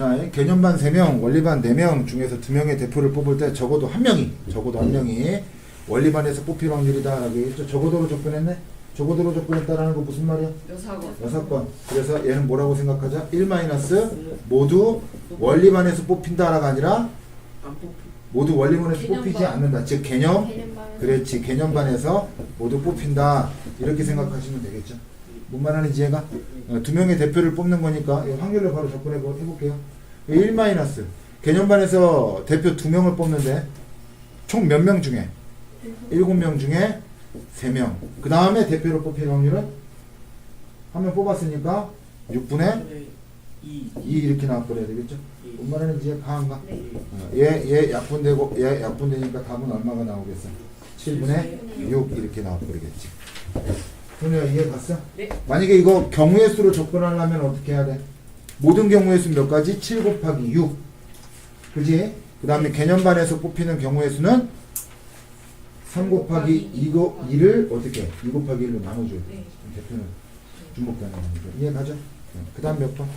자, 개념반 3명, 원리반 4명 중에서 2명의 대표를 뽑을 때 적어도 한 명이, 적어도 한 명이 원리반에서 뽑힐 확률이다. 라고 얘기했죠. 적어도로 접근했네? 적어도로 접근했다라는 거 무슨 말이야? 여사고. 여섯 번. 그래서 얘는 뭐라고 생각하자? 1 마이너스 모두 원리반에서 뽑힌다라가 아니라. 모두 원리반에서 개념반. 뽑히지 않는다. 즉 개념 개념반에서 그렇지 개념반에서 모두 뽑힌다 이렇게 생각하시면 되겠죠. 뭔 말하는지 얘가 어, 두 명의 대표를 뽑는 거니까 이 확률로 바로 접근해 보- 해볼게요. 1 마이너스 개념반에서 대표 두 명을 뽑는데 총 몇 명 중에 7명 중에 3명 그 다음에 대표로 뽑힐 확률은 한 명 뽑았으니까 6분의 이. 2 이렇게 나와버려야 되겠죠. 뭔 말하는지 얘가 가한가? 네. 어, 얘, 얘 약분되고 얘 약분되니까 답은 얼마가 나오겠어? 7분의 6 이렇게 나와버리겠지. 소녀 이해 갔어? 네. 만약에 이거 경우의 수로 접근하려면 어떻게 해야 돼? 모든 경우의 수 몇 가지? 7 곱하기 6. 그지? 그 다음에 개념반에서 뽑히는 경우의 수는 3 곱하기 2, 고 2를 어떻게? 해? 2 곱하기 1로 나눠줘야 돼. 네. 대표는 중복되는 거니까. 이해 가죠? 그 다음 몇 번?